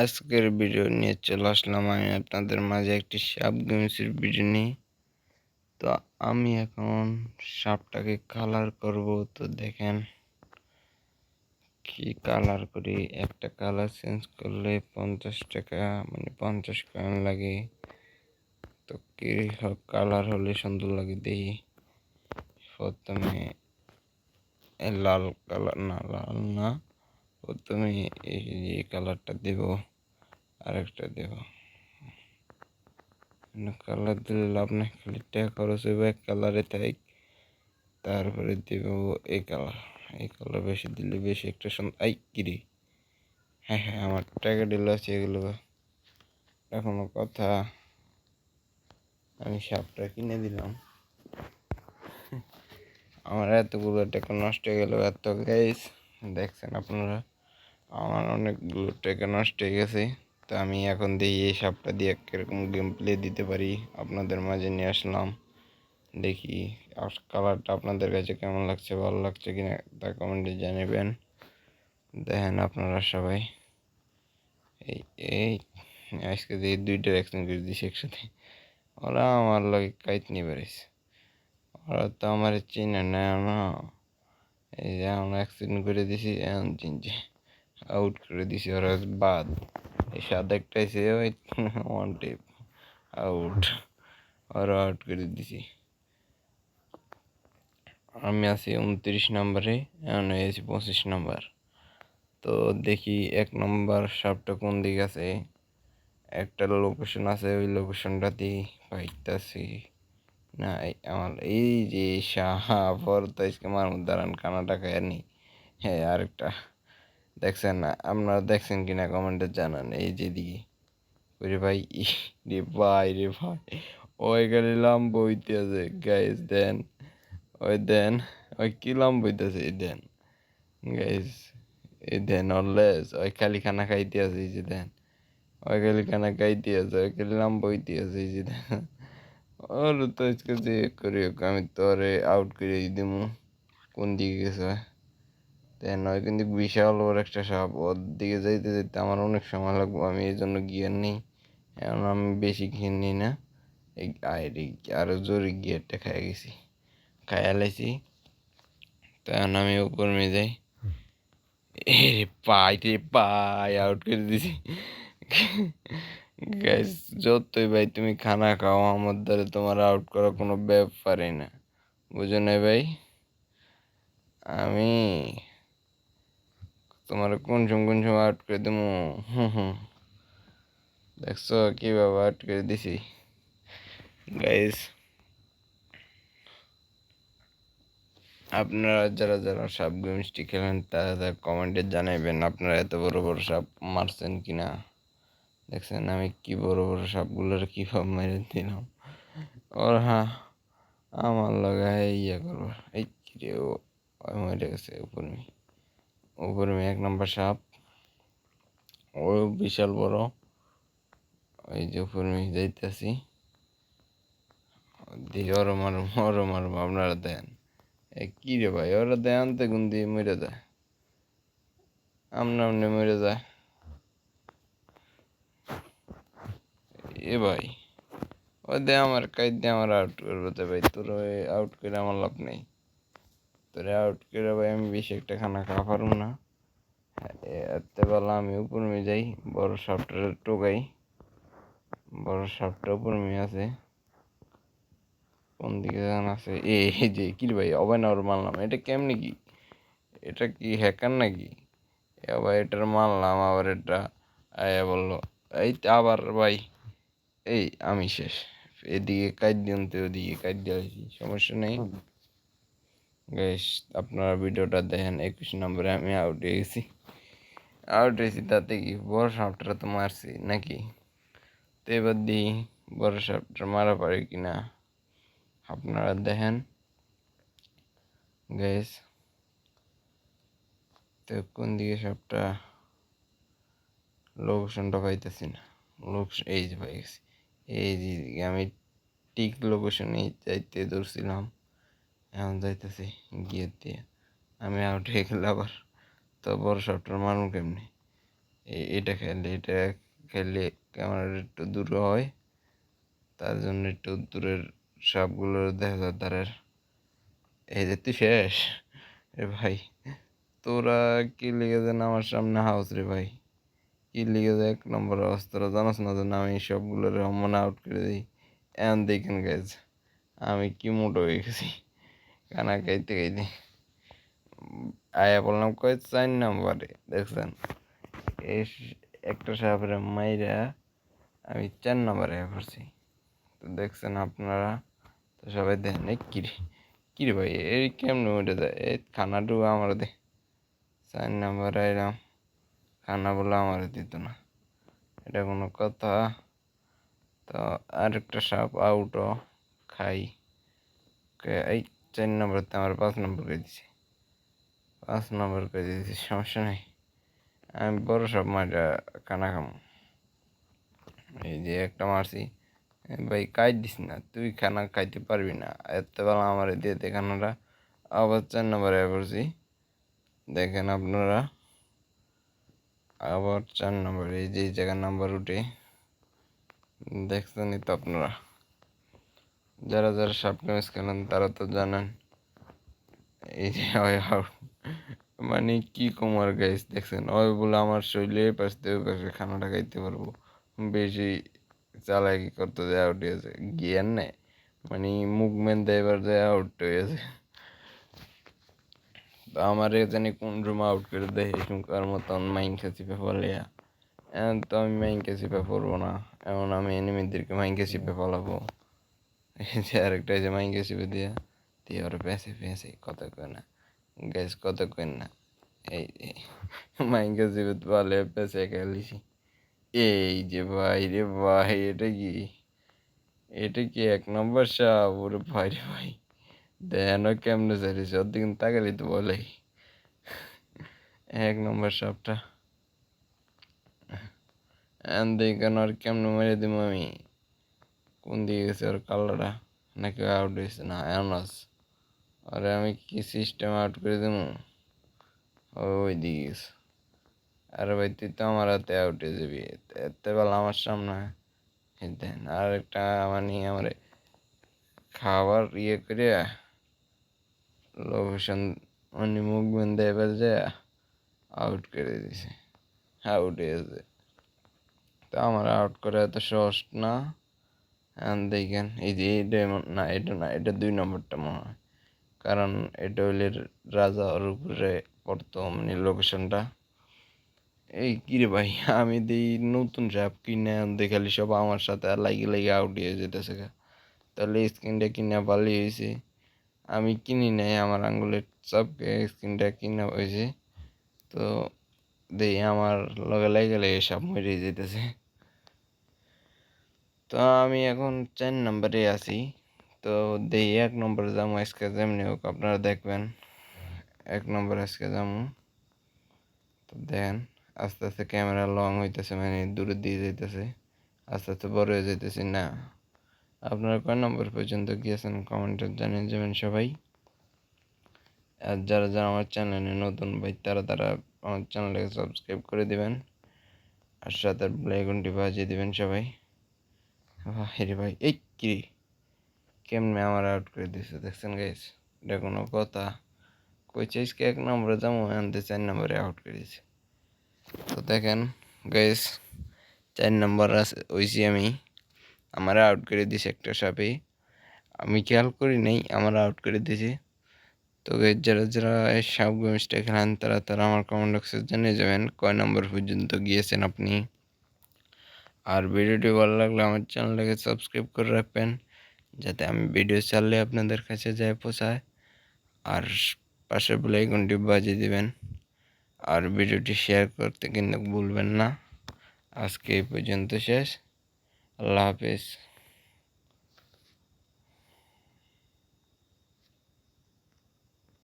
আজকের ভিডিও নিয়ে চলে আসলাম আমি আপনাদের মাঝে একটি সাপ গেমসের ভিডিও নিয়ে। তো আমি এখন সাপটাকে কালার করব। তো দেখেন কি কালার করি? একটা কালার চেঞ্জ করলে পঞ্চাশ টাকা মানে পঞ্চাশ কয়েন লাগে। তো কি কালার হলে সুন্দর লাগে দেখি। প্রথমে লাল কালার না, লাল না। প্রথমে এই যে কালারটা দেব, আরেকটা দেব। কালার দিলে লাভ নেই, খালি টাকা খরচ হইবে এক কালারে, তাই তারপরে দেব এই কালার। এই কালার বেশি দিলে বেশি একটা আই কিরি হ্যাঁ হ্যাঁ আমার টাকা ডিল আছে এগুলো। এখনও কথা, আমি সাপটা কিনে দিলাম। আমার এতগুলো টাকা নষ্ট হয়ে গেল, এত গাইস দেখছেন আপনারা? আমার অনেকগুলো টাকা নষ্ট হয়ে গেছে, তো আমি এখন দেখি এই সাপটা দিয়ে কীরকম গেম প্লে দিতে পারি, আপনাদের মাঝে নিয়ে আসলাম। দেখি কালারটা আপনাদের কাছে কেমন লাগছে, ভালো লাগছে কিনা তা কমেন্টে জানাবেন। দেখেন আপনারা সবাই। এই এই, আজকে দিয়ে দুইটা অ্যাক্সিডেন্ট করে দিয়েছি একসাথে। ওরা আমার লাগে কাইত নিয়ে বেড়েছে ওরা তো আমার চিনে নেয় না, এই যে আমরা অ্যাক্সিডেন্ট করে দিছি এখন চিনছে। আউট করে দিছি, ওরা বাদ। এই সাদা একটা এসে ওই ওয়ান টেপ আউট ওরা আউট করে দিছি। আমি আছি উনত্রিশ নম্বরে, এখন হয়েছি পঁচিশ নম্বর। তো দেখি এক নম্বর সাপটা কোন দিকে আছে। একটা লোকেশন আছে, ওই লোকেশনটাতেই পাইতাছি। না আমার, এই যে সাহা পর তো আজকে আমার দাঁড়ান কানাটা খায় নি। হ্যাঁ আরেকটা। দেখছেন না? আপনারা দেখছেন কিনা কমেন্টে জানান। এই যে দিকে। ওরে ভাই রে ভাই রে ভাই। ওই গেলে লাম্ব হইতেছে। গাইজ দেন। ওই দেন। ওই কি লাম্ব হইতেছে? এই দেন। গাইজ এই দেন অললেস ওই খালি খানা খাইতে আছে এই যে দেন। ওই খালি খানা খাইতে আছে ওই খালি লাম্ব হইতে আছে এই যে দেন। ওর তো আজকে যে করি আমি তোরে আউট করে দিমু। কোন দিকে গেছে? নয় কিন্তু বিশাল বড় একটা সাপ। ওর দিকে যাইতে যাইতে আমার অনেক সময় লাগবে, আমি এই জন্য গিয়ার নিই। এখন আমি বেশি ঘির নিই না। এই আইরে আরও জোরে গিয়ারটা খাই গেছি। খাইয়া লাইছি। তখন আমি উপর মেয়ে যাই। রে পাই রে পাই আউট করে দিছি। গ্যাস যতই ভাই তুমি খানা খাও, আমার দ্বারা তোমার আউট করা কোনো ব্যাপারই না। বুঝো না ভাই? আমি তোমার কোন সময় কোন সময় আউট করে দেবো হুম হুম। দেখছ কীভাবে আউট করে দিছি? গাইস আপনারা যারা যারা সাপ গেমসটি খেলেন, তারা তারা কমেন্টে জানাবেন আপনারা এত বড় বড় সাপ মারছেন কিনা। দেখছেন আমি কি বড় বড় সাপগুলোর কীভাবে মেরে দিলাম। ওর হ্যাঁ আমার লাগায় ইয়ে করব। এই কিরে ও মরে গেছে উপর উপর এক নম্বর সাপ। ও বিশাল বড়। ওই যে উপর মি যাইতেছি। দিয়ে ওর মারুম ওর মারুম আপনারা দেন। এ কী রে ভাই, ওরা দেয় আনতে গুন দিয়ে মরে যায়। আমনা আমনে মরে যায়। এ ভাই, ও দে আমার কাজ দিয়ে আমার আউট করব তো ভাই। তোর আউট করে আমার লাভ নেই। তোর আউট করে ভাই আমি বেশি একটা খানা খাওয়া পারব না। এত বেলা আমি উপর মেয়ে যাই, বড় সাপটা টোকাই বড় সাপটা উপর মেয়ে আছে কোন দিকে যেন আছে এ যে কি ভাই অবাইনার মারলাম এটা কেমনি কি? এটা কি হ্যাকার নাকি? আবার এটার মারলাম আবার এটা। আয়া বলল, এই আবার ভাই, এই আমি শেষ। এদিকে কাজ দিতে ওদিকে কাজ দিয়েছি সমস্যা নেই। গ্যাস আপনারা ভিডিওটা দেখেন, একুশ নম্বরে আমি আউট হয়ে গেছি আউট হয়েছি তাতে কি? বড় সাপটা তো মারছি নাকি? তো এবার দিই, বড় সাপটা মারা পারে কিনা? আপনারা দেখেন। গ্যাস তো কোন দিকে সবটা লোকেশনটা পাইতেছি না। লোকেশন এই যে পাই গেছি এই যে, আমি ঠিক লোকেশনে যাইতে ধরছিলাম। এখন যাইতেছি, গিয়ে দিয়ে আমি আউট হয়ে গেলে আবার। তো বড় সফটওয়্যার মারুন কেমনি? এটা খেললে এটা খেললে ক্যামেরাটা একটু দূর হয়, তার জন্য একটু দূরের সাপগুলো দেখা যায় তারের। এই যে তুই শেষ? রে ভাই, তোরা কি যেন আমার সামনে হাউস রে ভাই? কি যে এক নম্বর অস্ত্র জানাস না যেন আমি সবগুলোর মনে আউট করে দিই। এমন দেখেন গেছে আমি কি মোটো হয়ে গেছি। কানা খাইতে খাইতে আয়া বললাম কয় চার নম্বরে? দেখছেন এই একটা সাপের মাইরা আমি চার নম্বরে পড়ছি। তো দেখছেন আপনারা, তো সবাই দেখেন এই কিরে কিরে ভাই এই কেমন উঠে যায়? এই খানাটু আমার দে। চার নম্বরে এরম খানা বলে আমার দিত না। এটা কোনো কথা। তো আরেকটা সাপ আউটও খাই। এই চার নম্বরতে আমার পাঁচ নম্বর করে দিছে। পাঁচ নম্বর করে দিয়েছি সমস্যা নেই। আমি বড় সব মাঠে কানা খামো। এই যে একটা মারছি, ভাই কাই দিস না, তুই খানা খাইতে পারবি না। এত বেলা আমার দিয়ে দে খানাটা। আবার চার নম্বরে করছি দেখেন আপনারা, আবার চার নম্বরে, এই যে জায়গার নাম্বার উঠে, দেখছেনই তো আপনারা। যারা যারা কেমিস খেলেন তারা তো জানেন। এই যে। মানে কি কুমার গাইস, দেখছেন? ওই বলে আমার শরীরে পাশ পাশে খানাটা খাইতে পারব। বেশি চালাকি করতে যায় আউট হয়েছে জ্ঞান নেই। মানে মুভমেন্ট দেবার যায় আউট হয়েছে তো আমার জানি কোন রুম আউট করে দেয় এখনকার মতন মাইন খেসিপে ফলিয়া এখন তো আমি মাইন খেসিপে পড়ব না। এমন আমি এনিমিদেরকে মাইন ফলাবো। এই আরেকটা এই যে মাইন খেসিপে দিয়া, দিয়ে ওরা পেঁচে পেঁচে কথা কয় না গ্যাস কথা কয় না এই মাইন খেসিপে পালে পেঁচে খেলিছি এই যে ভাই রে ভাই, এটা কি? এটা কি এক নম্বর সাপ? ওরে ভাই রে ভাই। দেন কেমনে চাইছে ওর দিকে তাকালি তো বলে। এক নম্বর সাপটা। দেখেন আর কেমনে মেরে দিব আমি? কোন দিকে গেছে ওর কালারটা নাকি আউট হয়েছে? না এনাস আরে আমি কি সিস্টেম আউট করে দেবো ওই দিকে গেছে। আরে ভাই, তুই তো আমার হাতে আউট হয়ে যাবি। এত বেলা আমার সামনে দেন আর একটা মানে আমার খাবার ইয়ে করে লোকেশন মানে মুভমেন্ট দেবে যে আউট করে দিছে। আউট হয়েছে তো আমার আউট করা এত সহজ না। দেখেন এই যে এটা না এটা না, এটা দুই নম্বরটা মনে হয়। কারণ এটা হইলে রাজার উপরে পড়তো মানে লোকেশনটা এই কিরে ভাই, আমি দিই নতুন সাপ কিনে দেখালি সব আমার সাথে লাগি লাগি আউট হয়ে যেতেছে। তাহলে স্ক্রিনটা কিনে ভালোই হয়েছে। আমি কিনি নাই, আমার আঙ্গুলের চাপকে স্ক্রিনটা কিনা হয়েছে। তো দেই, আমার লগে লাগে লাগে সব মরে যেতেছে। তো আমি এখন চার নম্বরে আছি। তো দেই, এক নম্বরে যাব আজকে যেমনি হোক আপনারা দেখবেন। এক নম্বর আজকে যাব তো দেখেন, আস্তে আস্তে ক্যামেরা লং হইতেছে মানে দূরে দিয়ে যাইতেছে। আস্তে আস্তে বড় হয়ে যাইতেছে, না। আপনারা কয় নম্বর পর্যন্ত গিয়েছেন কমেন্টে জানিয়ে যাবেন সবাই। আর যারা যারা আমার চ্যানেলে নতুন ভাই, তারা তারা আমার চ্যানেলটাকে সাবস্ক্রাইব করে দেবেন। আর সাথে ব্লাইকনটি বাজিয়ে দেবেন সবাই। রে ভাই এই কি? কেমনে আমার আউট করে দিছে? দেখছেন গাইস এটা কোনো কথা। কই চাইসকে এক নম্বরে যাব আনতে চার নম্বরে আউট করে দিছে। তো দেখেন গাইস চার নম্বর আছে হইছি আমি। আমার আউট করে দিছে একটা সাপে। আমি খেয়াল করি নাই আমার আউট করে দিয়েছে তো guys, যারা যারা এই সাপ গেমসটা খেলেন তারা তারা আমার কমেন্ট বক্সে জানিয়ে যাবেন কয় নম্বর পর্যন্ত গিয়েছেন আপনি। আর ভিডিওটি ভালো লাগলে আমার চ্যানেলটাকে সাবস্ক্রাইব করে রাখবেন, যাতে আমি ভিডিও ছাড়লে আপনাদের কাছে যায় পৌঁছায়। আর পাশে বেলাইকনটি বাজিয়ে দেবেন। আর ভিডিওটি শেয়ার করতে কিন্তু ভুলবেন না। আজকে এই পর্যন্ত শেষ। আল্লাহ হাফিজ।